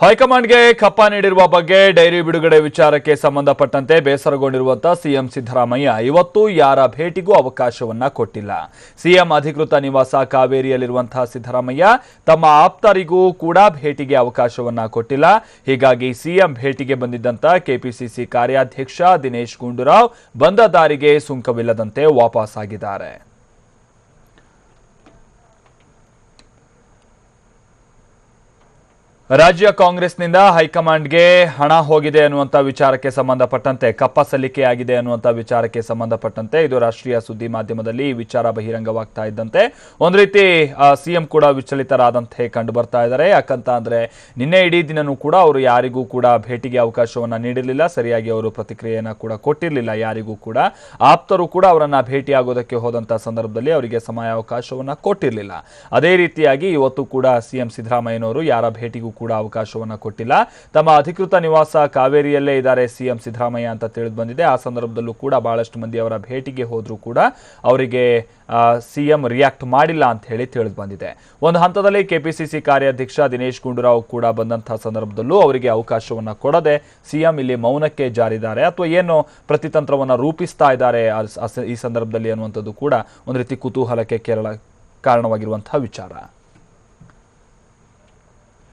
ಹೈಕಮಾಂಡ್ಗೆ ಕಪ್ಪ ನೀಡಿರುವ ಬಗ್ಗೆ ಡೈರಿ ಬಿಡುಗಡೆ ವಿಚಾರಕ್ಕೆ ಸಂಬಂಧಪಟ್ಟಂತೆ ಬೇಸರಗೊಂಡಿರುವಂತಹ ಸಿಎಂ ಸಿದ್ದರಾಮಯ್ಯ ಇವತ್ತು ಯಾರ ಭೇಟಿಗೂ ಅವಕಾಶವನ್ನ ಕೊಟ್ಟಿಲ್ಲ. ಸಿಎಂ ಅಧಿಕೃತ ನಿವಾಸ ಕಾವೇರಿಯಲ್ಲಿರುವಂತಹ ಸಿದ್ದರಾಮಯ್ಯ ತಮ್ಮ ಆಪ್ತರಿಗೂ ಕೂಡ ಭೇಟಿಗೆ ಅವಕಾಶವನ್ನ ಕೊಟ್ಟಿಲ್ಲ. ಹೀಗಾಗಿ ಸಿಎಂ ಭೇಟಿಗೆ ಬಂದಿದ್ದಂತ ಕೆಪಿಸಿಸಿ ಕಾರ್ಯಾಧ್ಯಕ್ಷ ದಿನೇಶ್ ಗುಂಡೂರಾವ್ ಬಂದ ದಾರಿಗೆ ಸುಂಕವಿಲ್ಲದಂತೆ ವಾಪಸ್ ಆಗಿದ್ದಾರೆ ರಾಜ್ಯ ಕಾಂಗ್ರೆಸ್ನಿಂದ ಹೈಕಮಾಂಡ್ಗೆ ಹಣ ಹೋಗಿದೆ ಅನ್ನುವಂಥ ವಿಚಾರಕ್ಕೆ ಸಂಬಂಧಪಟ್ಟಂತೆ, ಕಪ್ಪ ಸಲ್ಲಿಕೆಯಾಗಿದೆ ಅನ್ನುವಂಥ ವಿಚಾರಕ್ಕೆ ಸಂಬಂಧಪಟ್ಟಂತೆ ಇದು ರಾಷ್ಟ್ರೀಯ ಸುದ್ದಿ ಮಾಧ್ಯಮದಲ್ಲಿ ವಿಚಾರ ಬಹಿರಂಗವಾಗ್ತಾ ಇದ್ದಂತೆ. ಒಂದು ರೀತಿ ಸಿಎಂ ಕೂಡ ವಿಚಲಿತರಾದಂತೆ ಕಂಡು ಬರ್ತಾ ಇದ್ದಾರೆ. ಯಾಕಂತ ಅಂದರೆ, ನಿನ್ನೆ ಇಡೀ ದಿನನೂ ಕೂಡ ಅವರು ಯಾರಿಗೂ ಕೂಡ ಭೇಟಿಗೆ ಅವಕಾಶವನ್ನು ನೀಡಿರಲಿಲ್ಲ. ಸರಿಯಾಗಿ ಅವರು ಪ್ರತಿಕ್ರಿಯೆಯನ್ನು ಕೂಡ ಕೊಟ್ಟಿರಲಿಲ್ಲ. ಯಾರಿಗೂ ಕೂಡ ಆಪ್ತರು ಕೂಡ ಅವರನ್ನು ಭೇಟಿಯಾಗೋದಕ್ಕೆ ಹೋದಂಥ ಸಂದರ್ಭದಲ್ಲಿ ಅವರಿಗೆ ಸಮಯಾವಕಾಶವನ್ನು ಕೊಟ್ಟಿರಲಿಲ್ಲ. ಅದೇ ರೀತಿಯಾಗಿ ಇವತ್ತು ಕೂಡ ಸಿಎಂ ಸಿದ್ದರಾಮಯ್ಯನವರು ಯಾರ ಭೇಟಿಗೂ ಕೂಡ ಅವಕಾಶವನ್ನ ಕೊಟ್ಟಿಲ್ಲ. ತಮ್ಮ ಅಧಿಕೃತ ನಿವಾಸ ಕಾವೇರಿಯಲ್ಲೇ ಇದ್ದಾರೆ ಸಿಎಂ ಸಿದ್ದರಾಮಯ್ಯ ಅಂತ ತಿಳಿದು ಬಂದಿದೆ. ಆ ಸಂದರ್ಭದಲ್ಲೂ ಕೂಡ ಬಹಳಷ್ಟು ಮಂದಿ ಅವರ ಭೇಟಿಗೆ ಹೋದ್ರೂ ಕೂಡ ಅವರಿಗೆ ಸಿಎಂ ರಿಯಾಕ್ಟ್ ಮಾಡಿಲ್ಲ ಅಂತ ಹೇಳಿ ತಿಳಿದು ಬಂದಿದೆ. ಒಂದು ಹಂತದಲ್ಲಿ ಕೆಪಿಸಿಸಿ ಕಾರ್ಯಾಧ್ಯಕ್ಷ ದಿನೇಶ್ ಗುಂಡೂರಾವ್ ಕೂಡ ಬಂದಂತಹ ಸಂದರ್ಭದಲ್ಲೂ ಅವರಿಗೆ ಅವಕಾಶವನ್ನ ಕೊಡದೆ ಸಿಎಂ ಇಲ್ಲಿ ಮೌನಕ್ಕೆ ಜಾರಿದ್ದಾರೆ. ಅಥವಾ ಏನು ಪ್ರತಿತಂತ್ರವನ್ನು ರೂಪಿಸ್ತಾ ಇದ್ದಾರೆ ಈ ಸಂದರ್ಭದಲ್ಲಿ ಅನ್ನುವಂಥದ್ದು ಕೂಡ ಒಂದು ರೀತಿ ಕುತೂಹಲಕ್ಕೆ ಕೇರಳ ಕಾರಣವಾಗಿರುವಂತಹ ವಿಚಾರ.